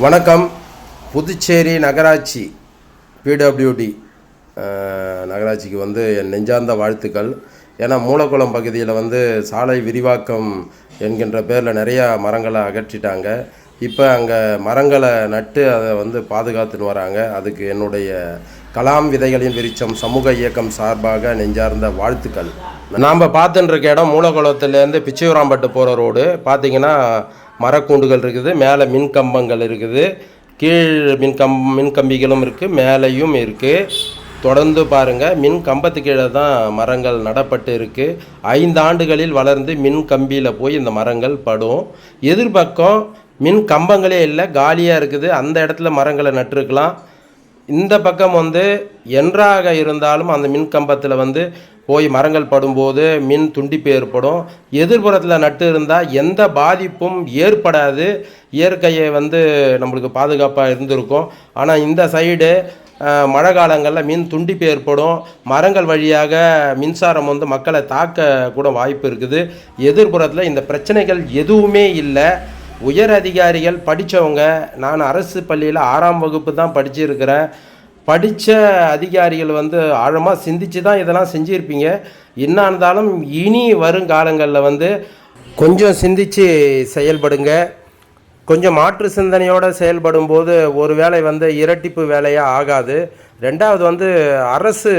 வணக்கம். புதுச்சேரி நகராட்சி பிடபிள்யூடி நகராட்சிக்கு வந்து என் நெஞ்சார்ந்த வாழ்த்துக்கள். ஏன்னா மூலக்குளம் பகுதியில் வந்து சாலை விரிவாக்கம் என்கின்ற பேரில் நிறையா மரங்களை அகற்றிட்டாங்க. இப்போ அங்கே மரங்களை நட்டு அதை வந்து பாதுகாத்துன்னு வராங்க. அதுக்கு என்னுடைய கலாம் விதைகளின் விரிச்சம் சமூக இயக்கம் சார்பாக நெஞ்சார்ந்த வாழ்த்துக்கள். நாம் பார்த்துட்டு இருக்க இடம் மூலக்குளத்துலேருந்து பிச்சையூராம்பட்டு போகிற ரோடு. பார்த்திங்கன்னா மரக்கூண்டுகள் இருக்குது மேலே மின் கம்பங்கள் இருக்குது கீழ் மின் கம் மின் கம்பிகளும் இருக்குது மேலேயும் இருக்குது தொடர்ந்து பாருங்கள் மின் கம்பத்து கீழே தான் மரங்கள் நடப்பட்டு இருக்குது ஐந்து ஆண்டுகளில் வளர்ந்து மின் கம்பியில் போய் இந்த மரங்கள் படும். எதிர்பக்கம் மின் கம்பங்களே இல்லை காலியாக இருக்குது. அந்த இடத்துல மரங்களை நட்டுருக்கலாம். இந்த பக்கம் வந்து என்றாக இருந்தாலும் அந்த மின் கம்பத்தில் வந்து போய் மரங்கள் படும்போது மின் துண்டிப்பு ஏற்படும். எதிர்புறத்தில் நட்டு இருந்தால் எந்த பாதிப்பும் ஏற்படாது. இயற்கையை வந்து நம்மளுக்கு பாதுகாப்பாக இருந்திருக்கும். ஆனால் இந்த சைடு மழை காலங்களில் மின் துண்டிப்பு ஏற்படும். மரங்கள் வழியாக மின்சாரம் வந்து மக்களை தாக்க கூட வாய்ப்பு இருக்குது. எதிர்புறத்தில் இந்த பிரச்சனைகள் எதுவுமே இல்லை. உயர் அதிகாரிகள் படித்தவங்க நான் அரசு பள்ளியில் ஆறாம் வகுப்பு தான் படிச்சிருக்கிறேன். படித்த அதிகாரிகள் வந்து ஆழமாக சிந்திச்சு தான் இதெல்லாம் செஞ்சுருப்பீங்க. என்ன இருந்தாலும் இனி வருங்காலங்களில் வந்து கொஞ்சம் சிந்திச்சு செயல்படுங்க. கொஞ்சம் மாற்று சிந்தனையோடு செயல்படும் போது ஒரு வேலை வந்து இரட்டிப்பு வேலையாக ஆகாது. ரெண்டாவது வந்து அரசு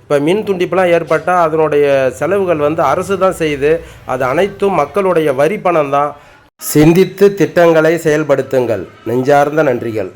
இப்போ மின் துண்டிப்புலாம் ஏற்பட்டால் அதனுடைய செலவுகள் வந்து அரசு தான் செய்யுது. அது அனைத்தும் மக்களுடைய வரி பணம் தான் சிந்தித்து திட்டங்களை செயல்படுத்துங்கள். நெஞ்சார்ந்த நன்றிகள்.